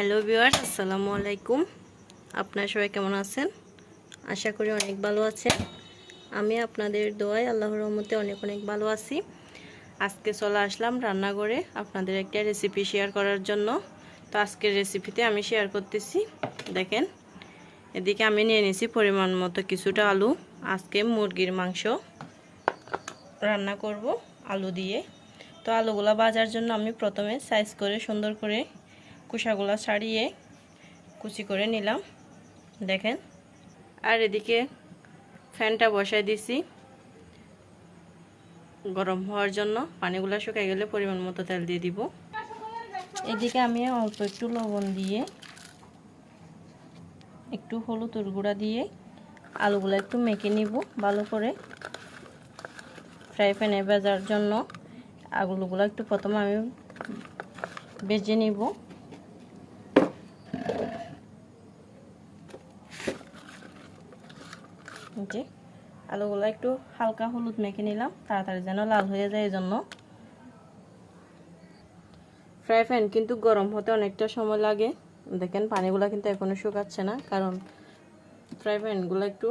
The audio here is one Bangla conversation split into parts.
হ্যালো ভিউয়ার্স, আসসালামু আলাইকুম। আপনার সবাই কেমন আছেন? আশা করি অনেক ভালো আছেন। আমি আপনাদের দোয়ায় আল্লাহর রহমতে অনেক অনেক ভালো আছি। আজকে চলে আসলাম রান্নাঘরে আপনাদের একটা রেসিপি শেয়ার করার জন্য। তো আজকের রেসিপিতে আমি শেয়ার করতেছি। দেখেন, এদিকে আমি নিয়ে নিয়েছি পরিমাণ মতো কিছুটা আলু। আজকে মুরগির মাংস রান্না করব আলু দিয়ে। তো আলুগুলো বাজার জন্য আমি প্রথমে সাইজ করে সুন্দর করে কুসাগুলো ছাড়িয়ে কুচি করে নিলাম। দেখেন। আর এদিকে ফ্যানটা বসাই দিছি গরম হওয়ার জন্য। পানিগুলো শুকাই গেলে পরিমাণ মতো তেল দিয়ে দিব। এদিকে আমি অল্প একটু লবণ দিয়ে একটু হলুদ গুঁড়া দিয়ে আলুগুলো একটু মেখে নিব ভালো করে। ফ্রাই প্যানে ভাজার জন্য আলুগুলো একটু প্রথমে আমি বেজে নিব। যে আলুগুলো একটু হালকা হলুদ মেখে নিলাম, তাড়াতাড়ি যেন লাল হয়ে যায় এই জন্য ফ্রাই প্যান কিন্তু গরম হতে অনেকটা সময় লাগে। দেখেন পানিগুলো কিন্তু এখনও শুকাচ্ছে না, কারণ ফ্রাই প্যানগুলো একটু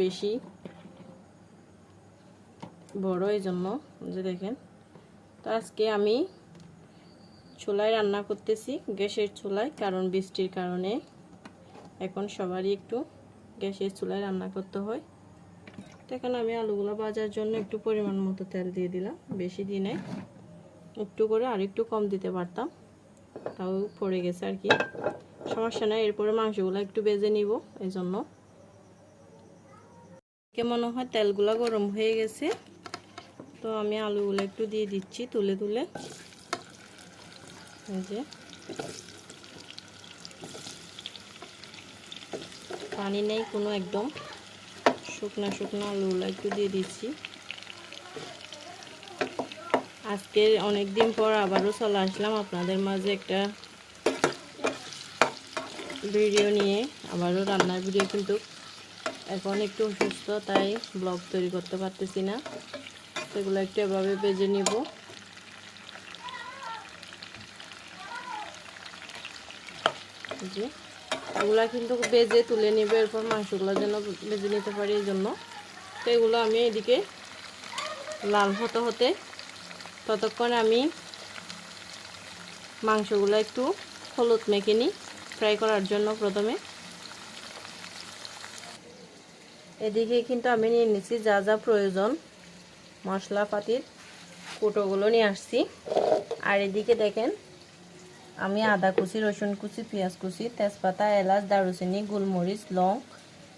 বেশি বড় এই জন্য যে দেখেন, তো আজকে আমি চুলায় রান্না করতেছি, গ্যাসের চুলায়, কারণ বৃষ্টির কারণে। এখন সবারই একটু গ্যাসের চুলায় রান্না করতে হয়। তো এখন আমি আলুগুলো ভাজার জন্য একটু পরিমাণ মতো তেল দিয়ে দিলাম, বেশি দিনে একটু করে আর একটু কম দিতে পারতাম, তাও পড়ে গেছে আর কি। সমস্যা নেই, এরপরে মাংসগুলো একটু বেজে নিব এই জন্য মনে হয় তেলগুলো গরম হয়ে গেছে, তো আমি আলুগুলো একটু দিয়ে দিচ্ছি তুলে তুলে। এই যে। পানি নেই, কোনো একদম। শুকনা শুকনো আলুগুলো একটু দিয়ে দিচ্ছি। আজকে অনেক দিন পর আবারও চলে আসলাম আপনাদের মাঝে একটা ভিডিও নিয়ে। আবারও রান্নার ভিডিও কিন্তু এখন একটু অসুস্থ, তাই ব্লগ তৈরি করতে পারতেছি না। সেগুলো একটু এভাবে বেজে নিব। যে। এগুলা কিন্তু বেজে তুলে নেবে, এরপর মাংসগুলো যেন বেজে নিতে পারি এই জন্য। তো এগুলো আমি এদিকে লাল হতে হতে ততক্ষণ আমি মাংসগুলো একটু হলুদ মেখে নিই ফ্রাই করার জন্য প্রথমে। এদিকে কিন্তু আমি নিয়ে নিচ্ছি যা যা প্রয়োজন মশলাপাতির কুটোগুলো নিয়ে আসছি। আর এদিকে দেখেন আমি আদা কুচি, রসুন কুচি, পেঁয়াজ কুচি, তেজপাতা, এলাচ, দারুচিনি, গোলমরিচ, লং,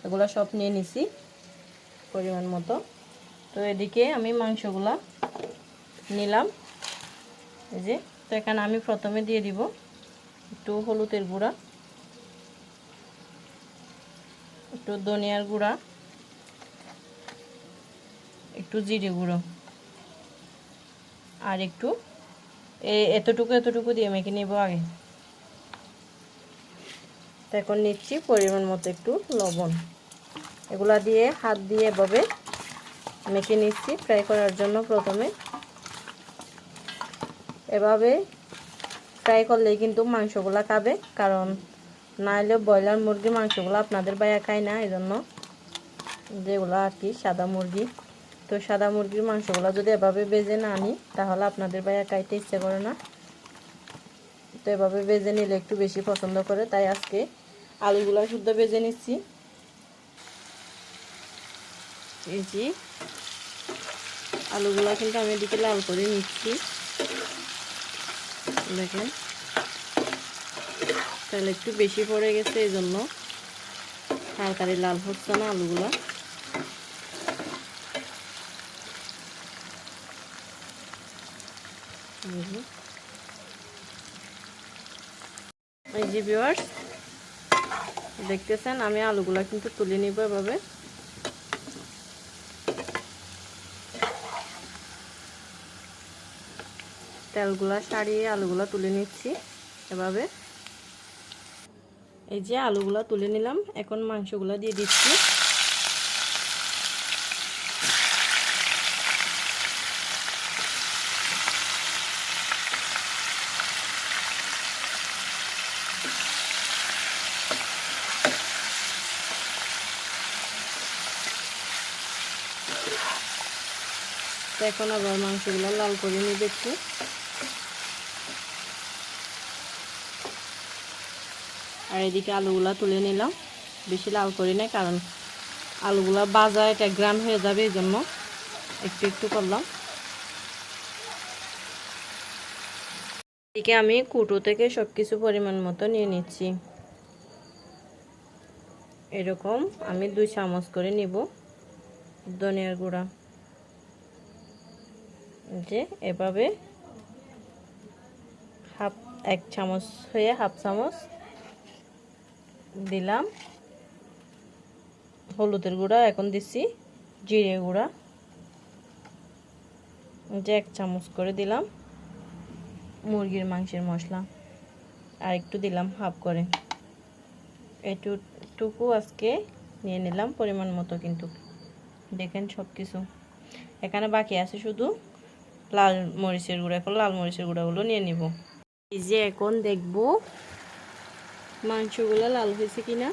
এগুলো সব নিয়ে নিছি পরিমাণ মতো। তো এদিকে আমি মাংসগুলা নিলাম। এই যে, তো এখানে আমি প্রথমে দিয়ে দিব একটু হলুদের গুঁড়া, একটু ধনিয়ার গুঁড়া, একটু জিরে গুঁড়ো, আর একটু এতটুকু এতটুকু দিয়ে মেখে নেব আগে। এখন নিচ্ছি পরিমাণ মতো একটু লবণ। এগুলা দিয়ে হাত দিয়ে এভাবে মেখে নিচ্ছি ফ্রাই করার জন্য প্রথমে। এভাবে ফ্রাই করলেই কিন্তু মাংসগুলা খাবে, কারণ না হলে ব্রয়লার মুরগির মাংসগুলো আপনাদের বাইয়া খায় না এই জন্য যেগুলো আর কি সাদা মুরগি। তো সাদা মুরগির মাংসগুলো যদি এভাবে বেজে না আনি তাহলে আপনাদের ভাইয়া খাইতে ইচ্ছে করে না। তো এভাবে বেজে নিলে একটু বেশি পছন্দ করে, তাই আজকে আলুগুলো শুদ্ধ বেজে নিচ্ছি। এই যে আলুগুলো কিন্তু আমি এদিকে লাল করে নিচ্ছি। দেখেন, তাহলে একটু বেশি পড়ে গেছে এই জন্য তাড়াতাড়ি লাল হচ্ছে না আলুগুলা। এই যে ভিউয়ার্স দেখতেছেন, আমি আলুগুলা কিন্তু তুলে নিব এভাবে। তেলগুলা সারিয়ে আলুগুলা তুলে নিচ্ছি এভাবে। এই যে আলুগুলা তুলে নিলাম, এখন মাংসগুলা দিয়ে দিচ্ছি। এখন আবার মাংসগুলো লাল করে নিবে একটু। আর এদিকে আলুগুলা তুলে নিলাম। বেশি লাল করি না কারণ আলুগুলা বাজা এটা গ্রান হয়ে যাবে এই জন্য একটু একটু করলাম। এদিকে আমি কুটো থেকে সব কিছু পরিমাণ মতো নিয়ে নিচ্ছি। এরকম আমি দুই চামচ করে নিব ধনিয়ার গুঁড়া। যে এভাবে হাফ, এক চামচ হয়ে হাফ চামচ দিলাম। হলুদের গুঁড়া, এখন দিচ্ছি জিরে গুঁড়া। যে এক চামচ করে দিলাম মুরগির মাংসের মশলা। আর একটু দিলাম হাফ করে। এটুকু আজকে নিয়ে নিলাম পরিমাণ মতো কিন্তু। দেখেন সব কিছু এখানে বাকি আছে শুধু লাল মরিচের গুঁড়া, এখন লাল মরিচের গুঁড়াগুলো নিয়ে নিব। এই যে এখন দেখব মাংসগুলো লাল হয়েছে কিনা।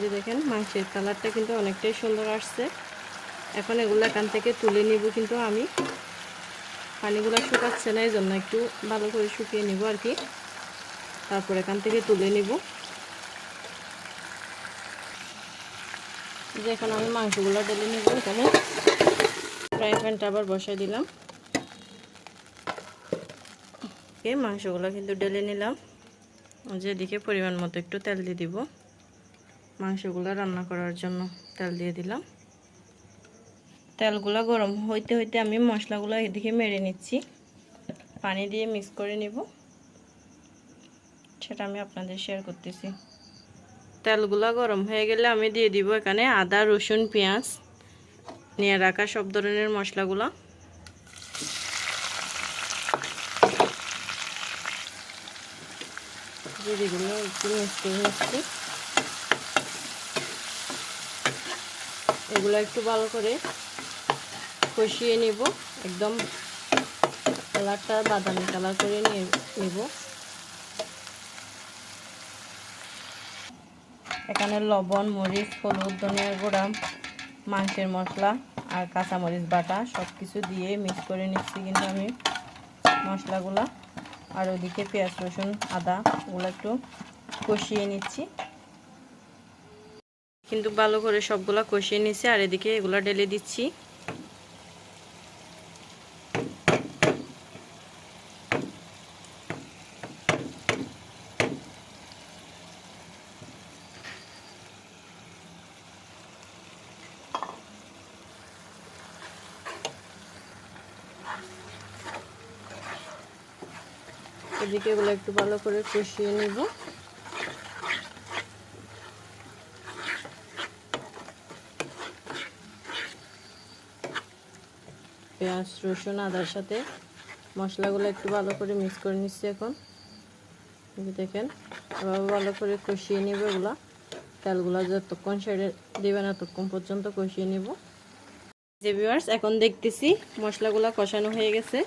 যে দেখেন, মাংসের কালারটা কিন্তু অনেকটাই সুন্দর আসছে। এখন এগুলো এখান থেকে তুলে নিব কিন্তু আমি। পানিগুলো শুকাচ্ছে না এই জন্য একটু ভালো করে শুকিয়ে নিব আর কি। তারপর এখান থেকে তুলে নিব। যে এখন আমি মাংসগুলো ঢেলে নিব এখানে। ফ্রাই প্যানটা আবার বসাই দিলাম। ওকে মাংসগুলো কিন্তু ঢেলে নিলাম। যেদিকে পরিমাণ মতো একটু তেল দিয়ে দিব। মাংসগুলো রান্না করার জন্য তেল দিয়ে দিলাম। তেলগুলো গরম হইতে হইতে আমি মশলাগুলো এদিকে মেরে নিচ্ছি। পানি দিয়ে মিক্স করে নিব। সেটা আমি আপনাদের শেয়ার করতেছি। তেলগুলো গরম হয়ে গেলে আমি দিয়ে দিব এখানে আদা, রসুন, পেঁয়াজ, নিয়ে রাখা সব ধরনের মশলাগুলো। একটু এগুলো একটু ভালো করে কষিয়ে নিব। একদম কালারটা বাদামি কালার করে নিয়ে নিব। এখানে লবণ, মরিচ, হলুদ ধনিয়ার গুঁড়া, মাংসের মশলা আর কাঁচামরিচ বাটা সব কিছু দিয়ে মিক্স করে নিচ্ছি কিন্তু আমি মশলাগুলা। আর ওদিকে পেঁয়াজ, রসুন, আদা ওগুলো একটু কষিয়ে নিচ্ছি। কিন্তু ভালো করে সবগুলো কষিয়ে নিচ্ছি আর এদিকে এগুলো ঢেলে দিচ্ছি। এদিকে এগুলো একটু ভালো করে কষিয়ে নিব। পেঁয়াজ, রসুন, আদার সাথে মশলাগুলো একটু ভালো করে মিক্স করে নিচ্ছি এখন। দেখেন, এভাবে ভালো করে কষিয়ে নিব এগুলো। তেলগুলো যতক্ষণ সেরে দেবে না ততক্ষণ পর্যন্ত কষিয়ে নিব। যে ভিউয়ার্স এখন দেখতেছি মশলাগুলো কষানো হয়ে গেছে।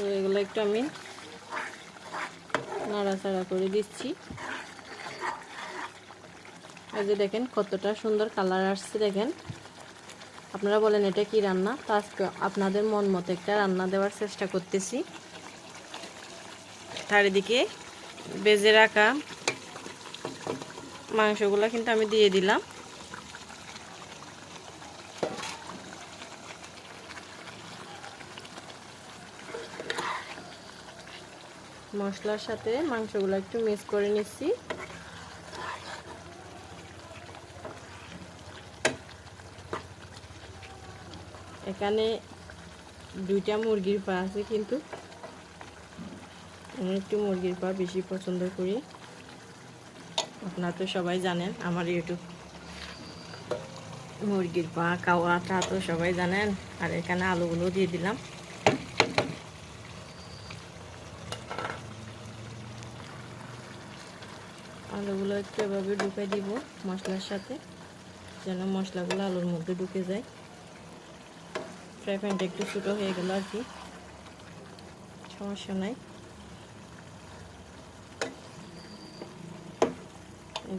তো এগুলো একটু আমি নাড়াচাড়া করে দিচ্ছি। এই যে দেখেন কতটা সুন্দর কালার আসছে দেখেন। আপনারা বলেন এটা কি রান্না? তো আজকে আপনাদের মন মতো একটা রান্না দেওয়ার চেষ্টা করতেছি। চারিদিকে বেজে রাখা মাংসগুলো কিন্তু আমি দিয়ে দিলাম। মশলার সাথে মাংসগুলো একটু মিক্স করে নিচ্ছি। এখানে দুইটা মুরগির পা আছে কিন্তু। আমি একটু মুরগির পা বেশি পছন্দ করি। আপনারা তো সবাই জানেন আমার ইউটিউব। মুরগির পা কাওয়াটা তো সবাই জানেন। আর এখানে আলুগুলো দিয়ে দিলাম আলুগুলো একটু এভাবে ঢুকে দিব মশলার সাথে, যেন মশলাগুলো আলুর মধ্যে ঢুকে যায়। ফ্রাই প্যানটা একটু ছোটো হয়ে গেল আর কি। সমস্যা নাই।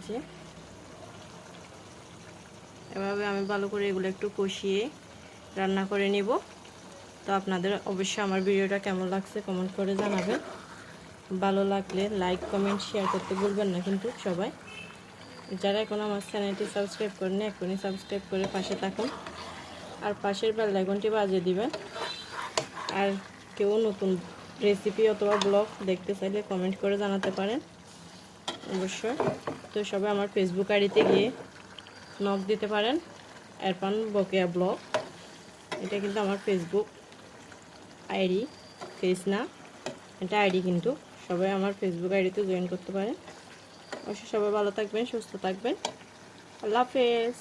যে। এভাবে আমি ভালো করে এগুলো একটু কষিয়ে রান্না করে নিব। তো আপনাদের অবশ্যই আমার ভিডিওটা কেমন লাগছে কমেন্ট করে জানাবেন। ভালো লাগলে লাইক কমেন্ট শেয়ার করতে ভুলবেন না কিন্তু সবাই। যারা এখন আমার চ্যানেলটি সাবস্ক্রাইব করেন এখনই সাবস্ক্রাইব করে পাশে থাকুন। আর পাশের বেল আইকনটি বাজিয়ে দিবেন। আর কেউ নতুন রেসিপি অথবা ব্লগ দেখতে চাইলে কমেন্ট করে জানাতে পারেন। অবশ্যই। তো সবাই আমার ফেসবুক আইডিতে গিয়ে নক দিতে পারেন। এরপান বকেয়া ব্লগ এটা কিন্তু আমার ফেসবুক আইডি ফেস না এটা আইডি কিন্তু সবাই আমার ফেসবুক আইডিতে জয়েন করতে পারেন অবশ্যই সবাই ভালো থাকবেন, সুস্থ থাকবেন। আল্লাহ হাফেজ।